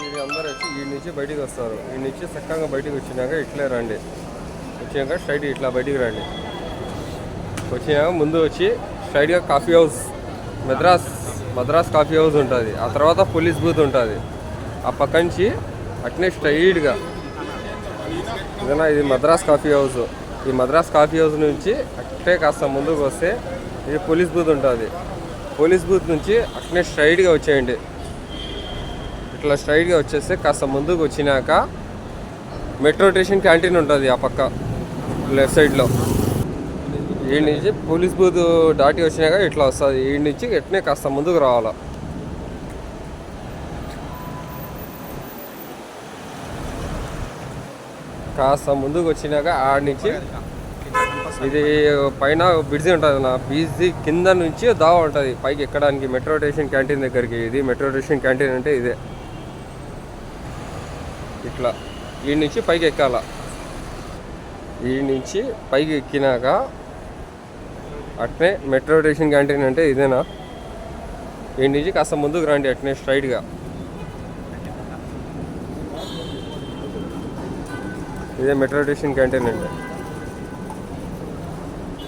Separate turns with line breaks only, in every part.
మీరు అందరూ వచ్చి ఈ నుంచి బయటికి వస్తారు. ఈ నుంచి చక్కగా బయటికి వచ్చినాక ఇట్లే రండి. వచ్చాక స్ట్రైట్ ఇట్లా బయటికి రండి. వచ్చినాక ముందు వచ్చి స్ట్రైట్గా coffee house Madras Madras coffee house ఉంటుంది. ఆ తర్వాత పోలీస్ బూత్ ఉంటుంది. ఆ పక్క నుంచి అట్నే స్ట్రైట్గా ఏదైనా ఇది మద్రాస్ కాఫీ హౌస్. ఈ మద్రాస్ కాఫీ హౌస్ నుంచి అట్టే కాస్త ముందుకు వస్తే ఇది పోలీస్ బూత్ ఉంటుంది. పోలీస్ బూత్ నుంచి అట్నే స్ట్రైట్గా వచ్చేయండి. ఇట్లా స్ట్రైట్గా వచ్చేస్తే కాస్త ముందుకు వచ్చినాక మెట్రో స్టేషన్ క్యాంటీన్ ఉంటుంది ఆ పక్క లెఫ్ట్ సైడ్లో. ఈ నుంచి పోలీస్ బూత్ దాటి వచ్చినాక ఇట్లా వస్తుంది. ఈ నుంచి ఎట్నే కాస్త ముందుకు రావాలా. కాస్త ముందుకు వచ్చినాక ఆడ నుంచి ఇది పైన బ్రిడ్జి ఉంటుంది నా బ్రిడ్జి కింద నుంచి దావ ఉంటుంది. పైకి ఎక్కడానికి మెట్రో స్టేషన్ క్యాంటీన్ దగ్గరికి. ఇది మెట్రో స్టేషన్ క్యాంటీన్ అంటే ఇదే. ఇట్లా. ఈ నుంచి పైకి ఎక్కాల. ఈ నుంచి పైకి ఎక్కినాక అట్నే మెట్రో స్టేషన్ క్యాంటీన్ అంటే ఇదేనా? ఈ నుంచి కాస్త ముందుకు రండి అట్నే స్ట్రైట్గా. ఇదే మెట్రో స్టేషన్ క్యాంటీన్ అండి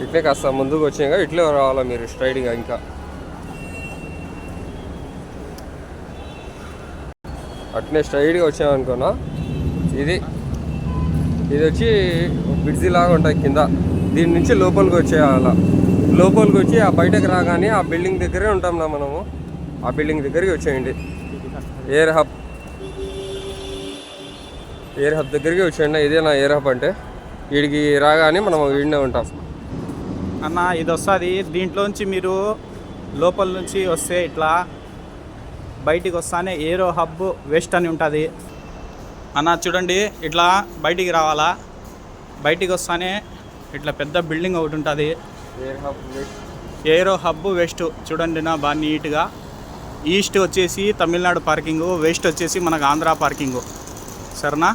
ఇట్లే కాస్త ముందుకు వచ్చినాక ఇట్లే రావాలా మీరు స్ట్రైట్గా ఇంకా. అట్నే స్ట్రైట్గా వచ్చామనుకున్నా ఇది ఇది వచ్చి బ్రిడ్జి లాగా ఉంటుంది కింద. దీని నుంచి లోపలికి వచ్చేయాల? లోపలికి వచ్చి ఆ బయటకు రాగానే ఆ బిల్డింగ్ దగ్గరే ఉంటాం నా మనము. ఆ బిల్డింగ్ దగ్గరికి వచ్చేయండి. Air hub. ఎయిర్ హబ్ దగ్గరికి వచ్చేయండి. ఇదే నా ఎయిర్ హబ్ అంటే. వీడికి రాగానే మనం వీడినే ఉంటాం.
అన్న ఇది వస్తుంది. దీంట్లోంచి మీరు లోపల నుంచి వస్తే ఇట్లా బయటికి వస్తానే ఏరో హబ్ వెస్ట్ అని ఉంటుంది. అన్న చూడండి ఇట్లా బయటికి రావాలా? బయటికి వస్తానే ఇట్లా పెద్ద బిల్డింగ్ ఒకటి ఉంటుంది. Aero hub west. చూడండి నా బాగా నీట్గా. ఈస్ట్ వచ్చేసి తమిళనాడు పార్కింగు వెస్ట్ వచ్చేసి మనకు ఆంధ్ర పార్కింగు. సరేనా?